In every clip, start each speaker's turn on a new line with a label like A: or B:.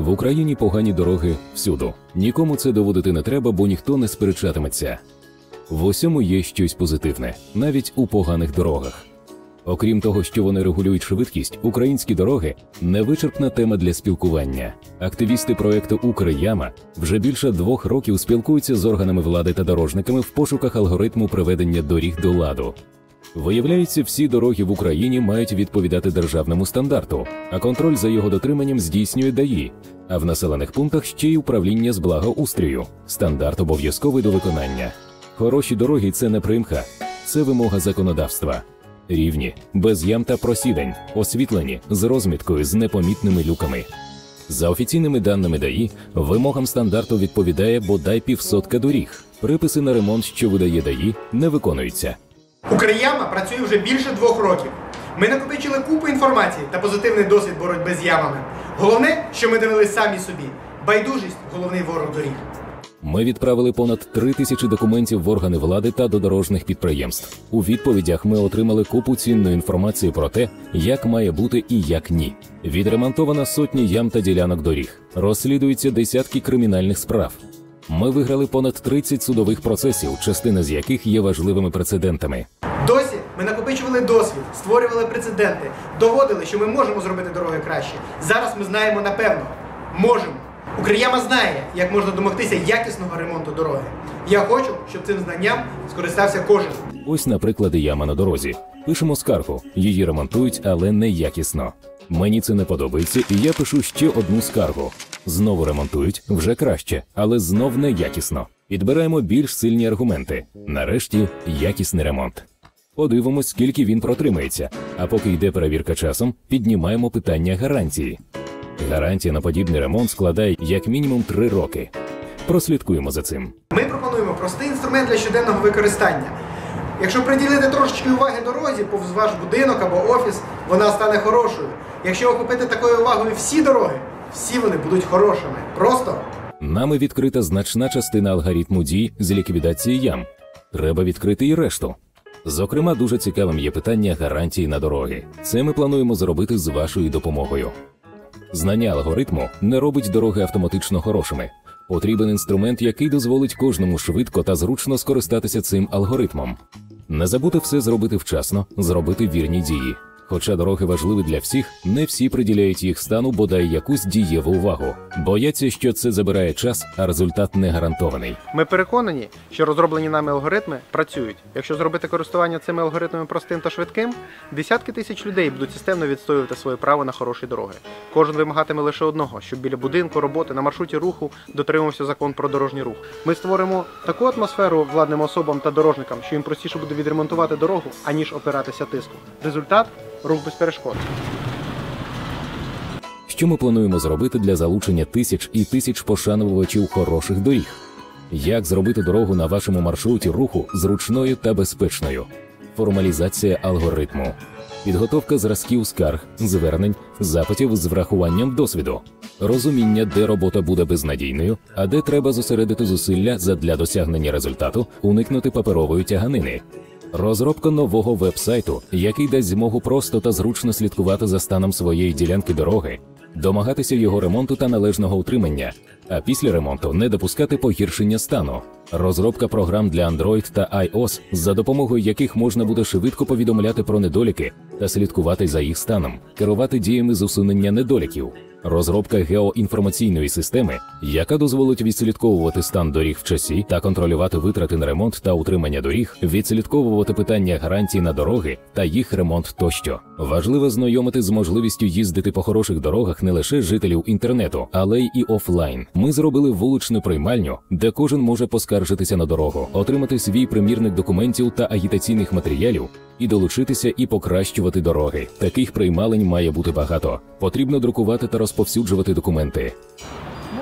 A: В Україні погані дороги всюду. Нікому це доводити не треба, бо ніхто не сперечатиметься. В усьому є щось позитивне, навіть у поганих дорогах. Окрім того, що вони регулюють швидкість, українські дороги невичерпна тема для спілкування. Активісти проекту Укряма вже більше двох років спілкуються з органами влади та дорожниками в пошуках алгоритму приведення доріг до ладу. Виявляється, всі дороги в Україні мають відповідати державному стандарту, а контроль за його дотриманням здійснює ДАІ, а в населених пунктах ще й управління з благоустрою. Стандарт обов'язковий до виконання. Хороші дороги це не примха, це вимога законодавства. Рівні, без ям та просідань, освітлені з розміткою з непомітними люками. За офіційними даними ДАІ, вимогам стандарту відповідає бодай півсотка доріг. Приписи на ремонт, що видає ДАІ, не виконуються.
B: Укряма працює вже більше двох років. Ми накопичили купу інформації та позитивний досвід боротьби з ямами. Головне, що ми довели самі собі. Байдужість головний ворог доріг.
A: Ми відправили понад три тисячі документів в органи влади та до дорожніх підприємств. У відповідях ми отримали купу цінної інформації про те, як має бути і як ні. Відремонтовано сотні ям та ділянок доріг. Розслідуються десятки кримінальних справ. Ми виграли понад 30 судових процесів, частина з яких є важливими прецедентами.
B: Накопичували досвід, створювали прецеденти, доводили, що ми можемо зробити дороги краще. Зараз ми знаємо напевно, можемо. Укряма знає, як можна домогтися якісного ремонту дороги. Я хочу, щоб цим знанням скористався кожен.
A: Ось, наприклад, яма на дорозі. Пишемо скаргу, її ремонтують, але не якісно. Мені це не подобається, і я пишу ще одну скаргу. Знову ремонтують вже краще, але знов не якісно. Підбираємо більш сильні аргументи. Нарешті якісний ремонт. Подивимось, скільки він протримається. А поки йде перевірка часом, піднімаємо питання гарантії. Гарантія на подібний ремонт складає як мінімум 3 роки. Прослідкуємо за цим.
B: Ми пропонуємо простий інструмент для щоденного використання. Якщо приділити трошечки уваги дорозі, повз ваш будинок або офіс, вона стане хорошою. Якщо охопити такою увагою всі дороги, всі вони будуть хорошими. Просто
A: Нами відкрита значна частина алгоритму дій з ліквідації ям. Треба відкрити і решту. Зокрема, дуже цікавим є питання гарантії на дороги. Це ми плануємо зробити з вашою допомогою. Знання алгоритму не робить дороги автоматично хорошими. Потрібен інструмент, який дозволить кожному швидко та зручно скористатися цим алгоритмом. Не забути все зробити вчасно, зробити вірні дії. Хоча дороги важливі для всіх, не всі приділяють їх стану бодай якусь дієву увагу. Бояться, що це забирає час, а результат не гарантований.
B: Ми переконані, що розроблені нами алгоритми працюють. Якщо зробити користування цими алгоритмами простим та швидким, десятки тисяч людей будуть системно відстоювати своє право на хороші дороги. Кожен вимагатиме лише одного, щоб біля будинку, роботи, на маршруті руху дотримувався закон про дорожній рух. Ми створимо таку атмосферу владним особам та дорожникам, що їм простіше буде відремонтувати дорогу, аніж опиратися тиску. Результат рух без перешкод.
A: Що ми плануємо зробити для залучення тисяч і тисяч пошанувачів хороших доріг? Як зробити дорогу на вашому маршруті руху зручною та безпечною? Формалізація алгоритму, підготовка зразків скарг, звернень, запитів з врахуванням досвіду, розуміння, де робота буде безнадійною, а де треба зосередити зусилля задля досягнення результату, уникнути паперової тяганини. Розробка нового веб-сайту, який дасть змогу просто та зручно слідкувати за станом своєї ділянки дороги, домагатися його ремонту та належного утримання, а після ремонту не допускати погіршення стану. Розробка програм для Android та iOS, за допомогою яких можна буде швидко повідомляти про недоліки та слідкувати за їх станом, керувати діями з усунення недоліків. Розробка геоінформаційної системи, яка дозволить відслідковувати стан доріг в часі та контролювати витрати на ремонт та утримання доріг, відслідковувати питання гарантій на дороги та їх ремонт тощо. Важливо знайомити з можливістю їздити по хороших дорогах не лише жителів інтернету, але й і офлайн. Ми зробили вуличну приймальню, де кожен може поскаржитися на дорогу, отримати свій примірник документів та агітаційних матеріалів. І долучитися і покращувати дороги. Таких приймалень має бути багато. Потрібно друкувати та розповсюджувати документи.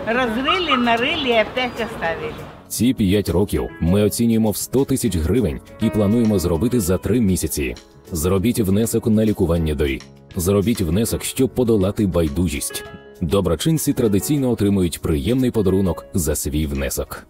C: Разрыли, нарыли и опять оставили.
A: Ці 5 років ми оцінюємо в 100 тисяч гривень і плануємо зробити за 3 місяці. Зробіть внесок на лікування доріг. Зробіть внесок, щоб подолати байдужість. Доброчинці традиційно отримують приємний подарунок за свій внесок.